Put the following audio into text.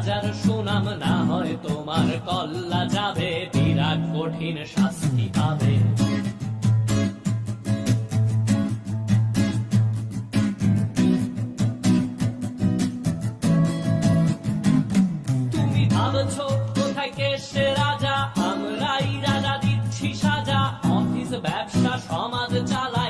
রাজার সুনাম না হয়, তোমার কল্লা যাবে, বিরাট কঠিন শাস্তি পাবে। তুমি ভাবছ কোথায় কে সে রাজা? আমরাই রাজা দিচ্ছি সাজা। অফিস, ব্যবসা, সমাজ চালাই।